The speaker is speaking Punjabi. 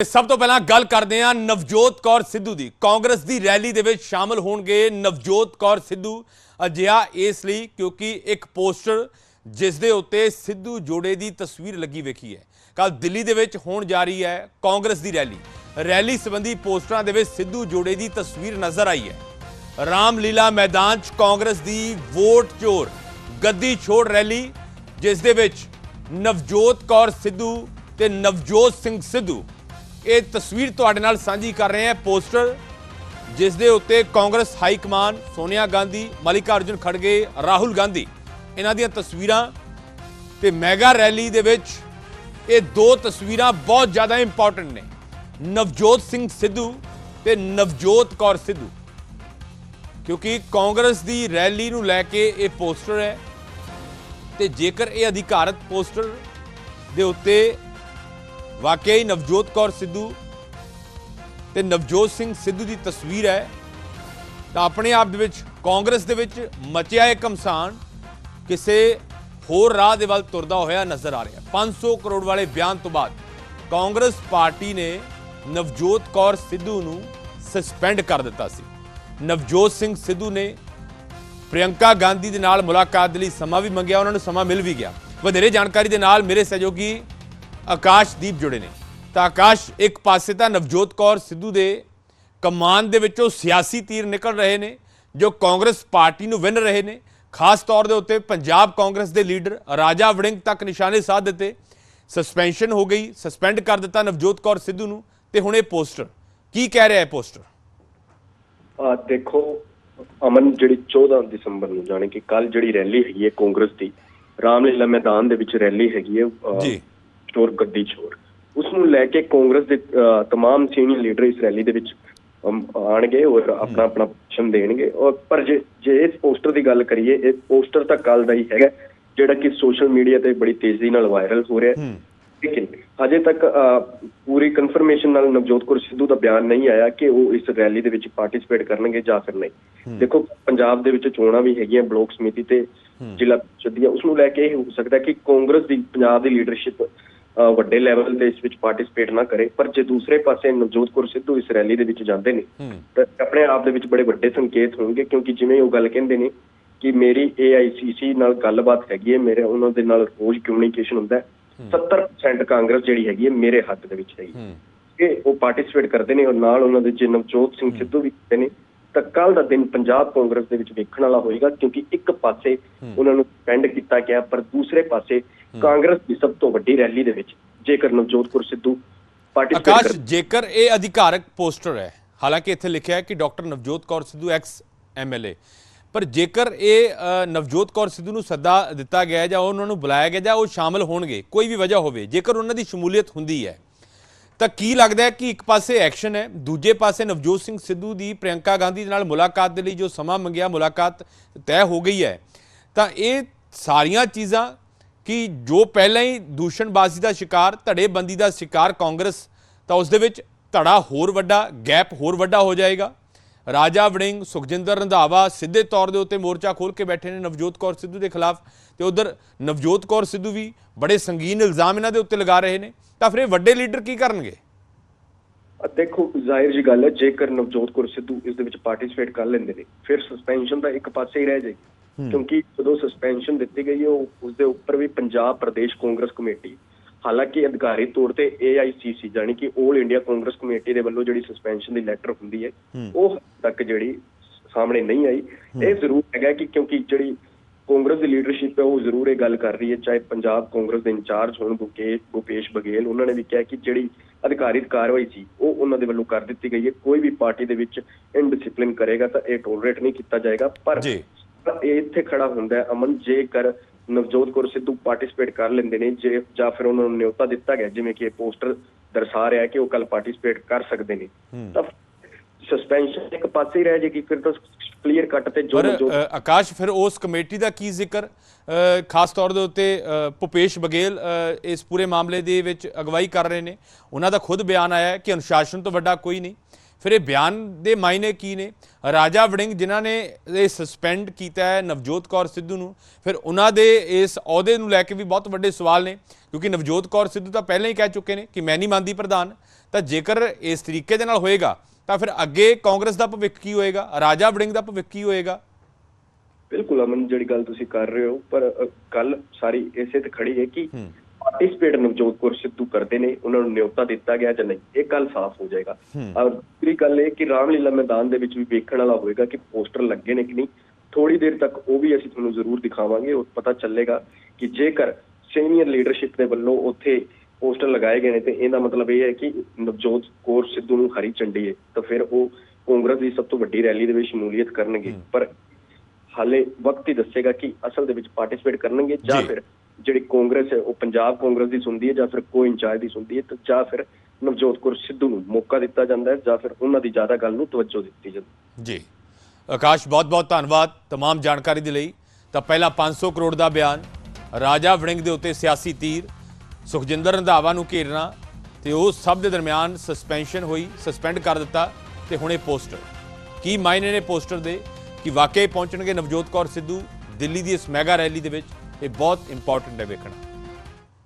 ਸਭ ਤੋਂ ਪਹਿਲਾਂ ਗੱਲ ਕਰਦੇ ਹਾਂ ਨਵਜੋਤ ਕੌਰ ਸਿੱਧੂ ਦੀ। ਕਾਂਗਰਸ ਦੀ ਰੈਲੀ ਦੇ ਵਿੱਚ ਸ਼ਾਮਲ ਹੋਣਗੇ ਨਵਜੋਤ ਕੌਰ ਸਿੱਧੂ। ਅਜਿਹਾ ਇਸ ਲਈ ਕਿਉਂਕਿ ਇੱਕ ਪੋਸਟਰ ਜਿਸ ਦੇ ਉੱਤੇ ਸਿੱਧੂ ਜੋੜੇ ਦੀ ਤਸਵੀਰ ਲੱਗੀ ਵੇਖੀ ਹੈ। ਕੱਲ ਦਿੱਲੀ ਦੇ ਵਿੱਚ ਹੋਣ ਜਾ ਰਹੀ ਹੈ ਕਾਂਗਰਸ ਦੀ ਰੈਲੀ। ਰੈਲੀ ਸੰਬੰਧੀ ਪੋਸਟਰਾਂ ਦੇ ਵਿੱਚ ਸਿੱਧੂ ਜੋੜੇ ਦੀ ਤਸਵੀਰ ਨਜ਼ਰ ਆਈ ਹੈ। ਰਾਮਲੀਲਾ ਮੈਦਾਨ 'ਚ ਕਾਂਗਰਸ ਦੀ ਵੋਟ ਚੋਰ ਗੱਦੀ ਛੋੜ ਰੈਲੀ, ਜਿਸ ਦੇ ਵਿੱਚ ਨਵਜੋਤ ਕੌਰ ਸਿੱਧੂ ਤੇ ਨਵਜੋਤ ਸਿੰਘ ਸਿੱਧੂ ਇਹ ਤਸਵੀਰ ਤੁਹਾਡੇ ਨਾਲ ਸਾਂਝੀ ਕਰ ਰਹੇ ਹਾਂ ਪੋਸਟਰ, ਜਿਸ ਦੇ ਉੱਤੇ ਕਾਂਗਰਸ ਹਾਈ ਕਮਾਨ ਸੋਨੀਆ ਗਾਂਧੀ ਮਲਿਕਾ ਅਰਜੁਨ ਖੜਗੇ, ਰਾਹੁਲ ਗਾਂਧੀ। ਇਹਨਾਂ ਦੀਆਂ ਤਸਵੀਰਾਂ ਤੇ ਮੈਗਾ ਰੈਲੀ ਦੇ ਵਿੱਚ ਇਹ ਦੋ ਤਸਵੀਰਾਂ ਬਹੁਤ ਜ਼ਿਆਦਾ ਇੰਪੋਰਟੈਂਟ ਨੇ। ਨਵਜੋਤ ਸਿੰਘ ਸਿੱਧੂ ਤੇ ਨਵਜੋਤ ਕੌਰ ਸਿੱਧੂ। ਕਿਉਂਕਿ ਕਾਂਗਰਸ ਦੀ ਰੈਲੀ ਨੂੰ ਲੈ ਕੇ ਇਹ ਪੋਸਟਰ ਹੈ ਤੇ ਜੇਕਰ ਇਹ ਅਧਿਕਾਰਤ ਪੋਸਟਰ ਦੇ ਉੱਤੇ ਵਾਕਿਆ ਨਵਜੋਤ ਕੌਰ ਸਿੱਧੂ ਤੇ ਨਵਜੋਤ ਸਿੰਘ ਸਿੱਧੂ ਦੀ ਤਸਵੀਰ ਹੈ। ਤਾਂ ਆਪਣੇ ਆਪ ਦੇ ਵਿੱਚ ਕਾਂਗਰਸ ਦੇ ਵਿੱਚ ਮਚਿਆ ਇੱਕ ਕਮਸਾਨ ਕਿਸੇ ਹੋਰ ਰਾਹ ਦੇ ਵੱਲ ਤੁਰਦਾ ਹੋਇਆ ਨਜ਼ਰ ਆ ਰਿਹਾ। 500 ਕਰੋੜ ਵਾਲੇ ਬਿਆਨ ਤੋਂ ਬਾਅਦ ਕਾਂਗਰਸ ਪਾਰਟੀ ਨੇ ਨਵਜੋਤ ਕੌਰ ਸਿੱਧੂ ਨੂੰ ਸਸਪੈਂਡ ਕਰ ਦਿੱਤਾ ਸੀ। ਨਵਜੋਤ ਸਿੰਘ ਸਿੱਧੂ ਨੇ ਪ੍ਰਿਯੰਕਾ ਗਾਂਧੀ ਦੇ ਨਾਲ ਮੁਲਾਕਾਤ ਦੇ ਲਈ ਸਮਾਂ ਵੀ ਮੰਗਿਆ, ਉਹਨਾਂ ਨੂੰ ਸਮਾਂ ਮਿਲ ਵੀ ਗਿਆ। ਵਧੇਰੇ ਜਾਣਕਾਰੀ ਦੇ ਨਾਲ ਮੇਰੇ ਸਹਿਯੋਗੀ ਆਕਾਸ਼ਦੀਪ ਜੁੜੇ ਨੇ। ਤਾਂ ਆਕਾਸ਼ ਇੱਕ ਪਾਸੇ ਤਾਂ ਨਵਜੋਤ ਕੌਰ ਸਿੱਧੂ ਦੇ ਕਮਾਨ ਦੇ ਵਿੱਚੋਂ ਸਿਆਸੀ ਤੀਰ ਨਿਕਲ ਰਹੇ ਨੇ ਜੋ ਕਾਂਗਰਸ ਪਾਰਟੀ ਨੂੰ ਵਿੰਨ ਰਹੇ ਨੇ। ਖਾਸ ਤੌਰ ਦੇ ਉੱਤੇ ਪੰਜਾਬ ਕਾਂਗਰਸ ਦੇ ਲੀਡਰ ਰਾਜਾ ਵੜਿੰਗ ਤੱਕ ਨਿਸ਼ਾਨੇ ਸਾਧ ਦਿੱਤੇ। ਸਸਪੈਂਸ਼ਨ ਹੋ ਗਈ ਸਸਪੈਂਡ ਕਰ ਦਿੱਤਾ ਨਵਜੋਤ ਕੌਰ ਸਿੱਧੂ ਨੂੰ ਤੇ ਹੁਣ ਇਹ ਪੋਸਟਰ। ਕੀ ਕਹਿ ਰਿਹਾ ਹੈ ਪੋਸਟਰ? ਆ ਦੇਖੋ ਅਮਨ ਜਿਹੜੀ 14 ਦਸੰਬਰ ਨੂੰ ਜਾਣੀ ਕਿ ਕੱਲ ਜਿਹੜੀ ਰੈਲੀ ਹੈਗੀ ਹੈ ਕਾਂਗਰਸ ਦੀ ਰਾਮਲੀਲਾ ਮੈਦਾਨ ਦੇ ਵਿੱਚ ਰੈਲੀ ਹੈਗੀ ਹੈ ਜੀ। ਚੋਰ ਗੱਡੀ ਚੋਰ। ਉਸ ਨੂੰ ਲੈ ਕੇ ਕਾਂਗਰਸ ਦੇ ਤਮਾਮ ਸੀਨੀਅਰ ਲੀਡਰ ਇਸ ਰੈਲੀ ਦੇ ਵਿੱਚ ਆਣਗੇ ਔਰ ਆਪਣਾ ਆਪਣਾ ਭਾਸ਼ਣ ਦੇਣਗੇ। ਔਰ ਪਰ ਜੇ ਜੇ ਇਸ ਪੋਸਟਰ ਦੀ ਗੱਲ ਕਰੀਏ ਇਹ ਪੋਸਟਰ ਤਾਂ ਕੱਲ ਦਾ ਹੀ ਹੈਗਾ ਜਿਹੜਾ ਕਿ ਸੋਸ਼ਲ ਮੀਡੀਆ ਤੇ ਬੜੀ ਤੇਜ਼ੀ ਨਾਲ ਵਾਇਰਲ ਹੋ ਰਿਹਾ ਹੈ। ਲੇਕਿਨ ਹਜੇ ਤੱਕ ਪੂਰੀ ਕਨਫਰਮੇਸ਼ਨ ਨਾਲ ਨਵਜੋਤ ਕੌਰ ਸਿੱਧੂ ਦਾ ਬਿਆਨ ਨਹੀਂ ਆਇਆ ਕਿ ਉਹ ਇਸ ਰੈਲੀ ਦੇ ਵਿੱਚ ਪਾਰਟਿਸਿਪੇਟ ਕਰਨਗੇ ਜਾਂ ਫਿਰ ਨਹੀਂ। ਦੇਖੋ ਪੰਜਾਬ ਦੇ ਵਿੱਚ ਚੋਣਾਂ ਵੀ ਹੈਗੀਆਂ ਬਲਾਕ ਸਮਿਤੀ ਤੇ ਜ਼ਿਲ੍ਹਾ ਦੀਆਂ। ਉਸ ਨੂੰ ਲੈ ਕੇ ਇਹ ਹੋ ਸਕਦਾ ਕਿ ਕਾਂਗਰਸ ਦੀ ਪੰਜਾਬ ਦੀ ਲੀਡਰਸ਼ਿਪ ਵੱਡੇ ਲੈਵਲ ਤੇ ਇਸ ਵਿੱਚ ਪਾਰਟਿਸਿਪੇਟ ਨਾ ਕਰੇ। ਪਰ ਜੇ ਦੂਸਰੇ ਪਾਸੇ ਨਵਜੋਤ ਕੌਰ ਸਿੱਧੂ ਇਸ ਰੈਲੀ ਦੇ ਵਿੱਚ ਜਾਂਦੇ ਨੇ ਤਾਂ ਆਪਣੇ ਆਪ ਦੇ ਵਿੱਚ ਬੜੇ ਵੱਡੇ ਸੰਕੇਤ ਹੋਣਗੇ ਕਿਉਂਕਿ ਜਿਵੇਂ ਉਹ ਗੱਲ ਕਹਿੰਦੇ ਨੇ ਕਿ ਮੇਰੀ AICC ਨਾਲ ਗੱਲਬਾਤ ਹੈਗੀ ਹੈ ਮੇਰੇ ਉਹਨਾਂ ਦੇ ਨਾਲ ਰੋਜ਼ ਕਮਿਊਨੀਕੇਸ਼ਨ ਹੁੰਦਾ ਹੈ। 70% ਕਾਂਗਰਸ ਜਿਹੜੀ ਹੈਗੀ ਹੈ ਮੇਰੇ ਹੱਥ ਦੇ ਵਿੱਚ ਹੈਗੀ। ਹੂੰ। ਕਿ ਉਹ ਪਾਰਟਿਸਿਪੇਟ ਕਰਦੇ ਨੇ ਔਰ ਨਾਲ ਉਹਨਾਂ ਦੇ ਜੇ ਨਵਜੋਤ ਸਿੰਘ ਸਿੱਧੂ ਵੀ ਨੇ ਤਾਂ ਕੱਲ ਦਾ ਦਿਨ ਪੰਜਾਬ ਕਾਂਗਰਸ ਦੇ ਵਿੱਚ ਵੇਖਣ ਵਾਲਾ ਹੋਏਗਾ ਕਿਉਂਕਿ ਇੱਕ ਪਾਸੇ ਉਹਨਾਂ ਨੂੰ ਸਪੈਂਡ ਕੀਤਾ ਗਿਆ ਪਰ ਦੂਸਰੇ ਪਾਸੇ ਕਾਂਗਰਸ ਦੀ ਸਭ ਤੋਂ ਵੱਡੀ ਰੈਲੀ ਦੇ ਵਿੱਚ ਜੇਕਰ ਨਵਜੋਤ ਕੌਰ ਸਿੱਧੂ ਪਾਰਟਿਸਿਪੇਟ ਆਕਾਸ਼ ਜੇਕਰ ਇਹ ਅਧਿਕਾਰਕ ਪੋਸਟਰ ਹੈ ਹਾਲਾਂਕਿ ਇੱਥੇ ਲਿਖਿਆ ਹੈ ਕਿ doctor Navjot Kaur Sidhu ex MLA ਪਰ ਜੇਕਰ ਇਹ ਨਵਜੋਤ ਕੌਰ ਸਿੱਧੂ ਨੂੰ ਸੱਦਾ ਦਿੱਤਾ ਗਿਆ ਜਾਂ ਉਹਨਾਂ ਨੂੰ ਬੁਲਾਇਆ ਗਿਆ ਜਾਂ ਉਹ ਸ਼ਾਮਲ ਹੋਣਗੇ ਕੋਈ ਵੀ ਵਜ੍ਹਾ ਹੋਵੇ ਜੇਕਰ ਉਹਨਾਂ ਦੀ ਸ਼ਮੂਲੀਅਤ ਹੁੰਦੀ ਹੈ ਤਾਂ ਕੀ ਲੱਗਦਾ ਹੈ ਕਿ ਇੱਕ ਪਾਸੇ ਐਕਸ਼ਨ ਹੈ, ਦੂਜੇ ਪਾਸੇ ਨਵਜੋਤ ਸਿੰਘ ਸਿੱਧੂ ਦੀ, ਪ੍ਰਿਯੰਕਾ ਗਾਂਧੀ ਦੇ ਨਾਲ ਮੁਲਾਕਾਤ ਦੇ ਲਈ ਜੋ ਸਮਾਂ ਮੰਗਿਆ, ਮੁਲਾਕਾਤ ਤੈਅ ਹੋ ਗਈ ਹੈ। ਤਾਂ ਇਹ ਸਾਰੀਆਂ ਚੀਜ਼ਾਂ ਕਿ ਜੋ ਪਹਿਲਾਂ ਹੀ ਦੂਸ਼ਣਬਾਜ਼ੀ ਦਾ ਸ਼ਿਕਾਰ, ਧੜੇਬੰਦੀ ਦਾ ਸ਼ਿਕਾਰ ਕਾਂਗਰਸ, ਤਾਂ ਉਸ ਦੇ ਵਿੱਚ ਧੜਾ ਹੋਰ ਵੱਡਾ, ਗੈਪ ਹੋਰ ਵੱਡਾ ਹੋ ਜਾਏਗਾ। ਰਾਜਾ ਵੜਿੰਗ ਸੁਖਜਿੰਦਰ ਰੰਧਾਵਾ ਸਿੱਧੇ ਤੌਰ ਦੇ ਉੱਤੇ ਮੋਰਚਾ ਖੋਲ ਕੇ ਬੈਠੇ ਨੇ ਨਵਜੋਤ ਕੌਰ ਸਿੱਧੂ ਦੇ ਖਿਲਾਫ ਤੇ ਉਧਰ ਨਵਜੋਤ ਕੌਰ ਸਿੱਧੂ ਵੀ ਬੜੇ ਸੰਗੀਨ ਇਲਜ਼ਾਮ ਇਹਨਾਂ ਦੇ ਉੱਤੇ ਲਗਾ ਰਹੇ ਨੇ। ਤਾਂ ਫਿਰ ਇਹ ਵੱਡੇ ਲੀਡਰ ਕੀ ਕਰਨਗੇ? ਦੇਖੋ ਜ਼ਾਹਿਰ ਜੀ ਗੱਲ ਹੈ ਜੇਕਰ ਨਵਜੋਤ ਕੌਰ ਸਿੱਧੂ ਇਸ ਦੇ ਵਿੱਚ ਪਾਰਟਿਸਿਪੇਟ ਕਰ ਲੈਂਦੇ ਨੇ ਫਿਰ ਸਸਪੈਂਸ਼ਨ ਤਾਂ ਇੱਕ ਪਾਸੇ ਹੀ ਰਹਿ ਜਾਏਗੀ। ਕਿਉਂਕਿ ਜਦੋਂ ਸਸਪੈਂਸ਼ਨ ਦਿੱਤੀ ਗਈ ਉਹ ਉਸ ਦੇ ਉੱਪਰ ਵੀ ਪੰਜਾਬ ਪ੍ਰਦੇਸ਼ ਕਾਂਗਰਸ ਕਮੇਟੀ ਹਾਲਾਂਕਿ ਅਧਿਕਾਰੀ ਤੌਰ ਤੇ AICC ਜਾਨੀ ਕਿ 올 ਇੰਡੀਆ ਕਾਂਗਰਸ ਕਮੇਟੀ ਦੇ ਵੱਲੋਂ ਜਿਹੜੀ ਸਸਪੈਂਸ਼ਨ ਦੀ ਲੈਟਰ ਹੁੰਦੀ ਹੈ ਉਹ ਤੱਕ ਜਿਹੜੀ ਸਾਹਮਣੇ ਨਹੀਂ ਆਈ। ਇਹ ਜ਼ਰੂਰ ਹੈਗਾ ਕਿ ਕਿਉਂਕਿ ਜਿਹੜੀ ਕਾਂਗਰਸ ਦੀ ਲੀਡਰਸ਼ਿਪ ਹੈ ਉਹ ਜ਼ਰੂਰ ਇਹ ਗੱਲ ਕਰ ਰਹੀ ਹੈ ਚਾਹੇ ਪੰਜਾਬ ਕਾਂਗਰਸ ਦੇ ਇੰਚਾਰਜ ਹੋਣ ਬੁਕੇ ਭੁਪੇਸ਼ ਬਘੇਲ ਉਹਨਾਂ ਨੇ ਵੀ ਕਿਹਾ ਕਿ ਜਿਹੜੀ ਅਧਿਕਾਰਿਤ ਕਾਰਵਾਈ ਸੀ ਉਹ ਉਹਨਾਂ ਦੇ ਵੱਲੋਂ ਕਰ ਦਿੱਤੀ ਗਈ ਹੈ। ਕੋਈ ਵੀ ਪਾਰਟੀ ਦੇ ਵਿੱਚ ਇਨਡਿਸਪਲਿਨ ਕਰੇਗਾ ਤਾਂ ਇਹ ਟੋਲਰੇਟ ਨਹੀਂ ਕੀਤਾ ਜਾਏਗਾ। ਪਰ ਇਹ ਇੱਥੇ ਖੜਾ ਹੁੰਦਾ ਹੈ ਅਮਨ ਜੇਕਰ ਨਵਜੋਤ ਕੌਰ ਸਿੱਧੂ ਪਾਰਟਿਸਿਪੇਟ ਕਰ ਲੈਂਦੇ ਨੇ ਜੇ ਜਾਂ ਫਿਰ ਉਹਨਾਂ ਨੂੰ ਨਿਯੋਤਾ ਦਿੱਤਾ ਗਿਆ ਜਿਵੇਂ ਕਿ ਇਹ ਪੋਸਟਰ ਦਰਸਾ ਰਿਹਾ ਹੈ ਕਿ ਉਹ ਕੱਲ ਪਾਰਟਿਸਿਪੇਟ ਕਰ ਸਕਦੇ ਨੇ। ਤਾਂ ਸਸਪੈਂਸ਼ਨ ਇੱਕ ਪਾਸੇ ਹੀ ਰਹਿ ਜਾਏਗੀ ਫਿਰ ਤਾਂ ਕਲੀਅਰ ਕੱਟ ਤੇ ਜੋ ਅ, ਆਕਾਸ਼ ਫਿਰ ਉਸ ਕਮੇਟੀ ਦਾ ਕੀ ਜ਼ਿਕਰ? ਖਾਸ ਤੌਰ ਦੇ ਉੱਤੇ ਭੁਪੇਸ਼ ਬਘੇਲ ਅ, ਇਸ ਪੂਰੇ ਮਾਮਲੇ ਦੇ ਵਿੱਚ ਅਗਵਾਈ ਕਰ ਰਹੇ ਨੇ। ਉਹਨਾਂ ਦਾ ਖੁਦ ਬਿਆਨ ਆਇਆ ਹੈ ਕਿ ਅਨੁਸ਼ਾਸਨ ਤੋਂ ਵੱਡਾ ਕੋਈ ਨਹੀਂ। ਫਿਰ ਇਹ ਬਿਆਨ ਦੇ ਮਾਇਨੇ ਕੀ ਨੇ? ਰਾਜਾ ਵੜਿੰਗ ਜਿਨ੍ਹਾਂ ਨੇ ਇਹ ਸਸਪੈਂਡ ਕੀਤਾ ਹੈ ਨਵਜੋਤ ਕੌਰ ਸਿੱਧੂ ਨੂੰ ਫਿਰ ਉਹਨਾਂ ਦੇ ਇਸ ਅਹੁਦੇ ਨੂੰ ਲੈ ਕੇ ਵੀ ਬਹੁਤ ਵੱਡੇ ਸਵਾਲ ਨੇ ਕਿਉਂਕਿ ਨਵਜੋਤ ਕੌਰ ਸਿੱਧੂ ਤਾਂ ਪਹਿਲਾਂ ਹੀ ਕਹਿ ਚੁੱਕੇ ਨੇ ਕਿ ਮੈਂ ਨਹੀਂ ਮੰਨਦੀ ਪ੍ਰਧਾਨ ਤਾਂ ਜੇਕਰ ਇਸ ਤਰੀਕੇ ਦੇ ਨਾਲ ਹੋਏਗਾ ਤਾਂ ਫਿਰ ਅੱਗੇ ਕਾਂਗਰਸ ਦਾ ਭਵਿੱਖ ਕੀ ਹੋਏਗਾ? ਰਾਜਾ ਵੜਿੰਗ ਦਾ ਭਵਿੱਖ ਕੀ ਹੋਏਗਾ? ਬਿਲਕੁਲ ਅਮਨ ਜਿਹੜੀ ਗੱਲ ਤੁਸੀਂ ਕਰ ਰਹੇ ਹੋ ਪਰ ਕੱਲ ਸਾਰੀ ਇਸੇ ਤੇ ਖੜੀ ਹੈ ਕਿ ਪਾਰਟਿਸਪੇਟ ਨਵਜੋਤ ਕੌਰ ਸਿੱਧੂ ਕਰਦੇ ਨੇ ਉਹਨਾਂ ਨੂੰ ਨਿਯੁਕਤਾ ਦਿੱਤਾ ਗਿਆ ਜਾਂ ਨਹੀਂ ਇਹ ਕੱਲ ਸਾਫ਼ ਹੋ ਜਾਏਗਾ। ਔਰ ਦੂਸਰੀ ਗੱਲ ਇਹ ਕਿ ਰਾਮਲੀਲਾ ਮੈਦਾਨ ਦੇ ਵਿੱਚ ਵੀ ਵੇਖਣ ਵਾਲਾ ਹੋਏਗਾ ਕਿ ਪੋਸਟਰ ਲੱਗੇ ਨੇ ਕਿ ਨਹੀਂ। ਥੋੜੀ ਦੇਰ ਤੱਕ ਉਹ ਵੀ ਅਸੀਂ ਤੁਹਾਨੂੰ ਜ਼ਰੂਰ ਦਿਖਾਵਾਂਗੇ ਉਹ ਪਤਾ ਚੱਲੇਗਾ ਕਿ ਜੇਕਰ ਸੀਨੀਅਰ ਲੀਡਰਸ਼ਿਪ ਦੇ ਵੱਲੋਂ ਉੱਥੇ ਪੋਸਟਰ ਲਗਾਏ ਗਏ ਨੇ ਤੇ ਇਹਦਾ ਮਤਲਬ ਇਹ ਹੈ ਕਿ ਨਵਜੋਤ ਕੌਰ ਸਿੱਧੂ ਨੂੰ ਹਰੀ ਝੰਡੀ ਹੈ ਤਾਂ ਫਿਰ ਉਹ ਕਾਂਗਰਸ ਦੀ ਸਭ ਤੋਂ ਵੱਡੀ ਰੈਲੀ ਦੇ ਵਿੱਚ ਸ਼ਮੂਲੀਅਤ ਕਰਨਗੇ। ਪਰ ਹਾਲੇ ਵਕਤ ਹੀ ਦੱਸੇਗਾ ਕਿ ਅਸਲ ਦੇ ਵਿੱਚ ਪਾਰਟਿਸਿਪੇਟ ਕਰਨਗੇ ਜੀ। ਫਿਰ ਜਿਹੜੀ ਕਾਂਗਰਸ ਹੈ ਉਹ ਪੰਜਾਬ ਕਾਂਗਰਸ ਦੀ ਸੁਣਦੀ ਹੈ ਜਾਂ ਫਿਰ ਕੋਈ ਇੰਚਾਰਜ ਦੀ ਸੁਣਦੀ ਹੈ ਤਾਂ ਜਾਂ ਫਿਰ ਨਵਜੋਤ ਕੌਰ ਸਿੱਧੂ ਨੂੰ ਮੌਕਾ ਦਿੱਤਾ ਜਾਂਦਾ ਹੈ ਜਾਂ ਫਿਰ ਉਹਨਾਂ ਦੀ ਜ਼ਿਆਦਾ ਗੱਲ ਨੂੰ ਤਵੱਜੋ ਦਿੱਤੀ ਜਾਂਦੀ ਹੈ ਜੀ ਆਕਾਸ਼ ਬਹੁਤ ਬਹੁਤ ਧੰਨਵਾਦ तमाम ਜਾਣਕਾਰੀ ਦੇ ਲਈ ਤਾਂ ਪਹਿਲਾ 500 ਕਰੋੜ ਦਾ ਬਿਆਨ ਰਾਜਾ ਵੜਿੰਗ ਦੇ ਉੱਤੇ ਸਿਆਸੀ ਤੀਰ ਸੁਖਜਿੰਦਰ ਰੰਧਾਵਾ ਨੂੰ ਘੇਰਨਾ ਤੇ ਉਹ ਸਭ ਦੇ ਦਰਮਿਆਨ ਸਸਪੈਂਸ਼ਨ ਹੋਈ ਸਸਪੈਂਡ ਕਰ ਦਿੱਤਾ ਤੇ ਹੁਣ ਇਹ ਪੋਸਟਰ ਕੀ ਮਾਇਨੇ ਨੇ ਪੋਸਟਰ ਦੇ ਕਿ ਵਾਕਈ ਪਹੁੰਚਣਗੇ ਨਵਜੋਤ ਕੌਰ ਸਿੱਧੂ ਦਿੱਲੀ ਦੀ ਇਸ ਮੈਗਾ ਰੈਲੀ ਦੇ ਵਿੱਚ ਇਹ ਬਹੁਤ ਇੰਪੋਰਟੈਂਟ ਹੈ ਵੇਖਣਾ।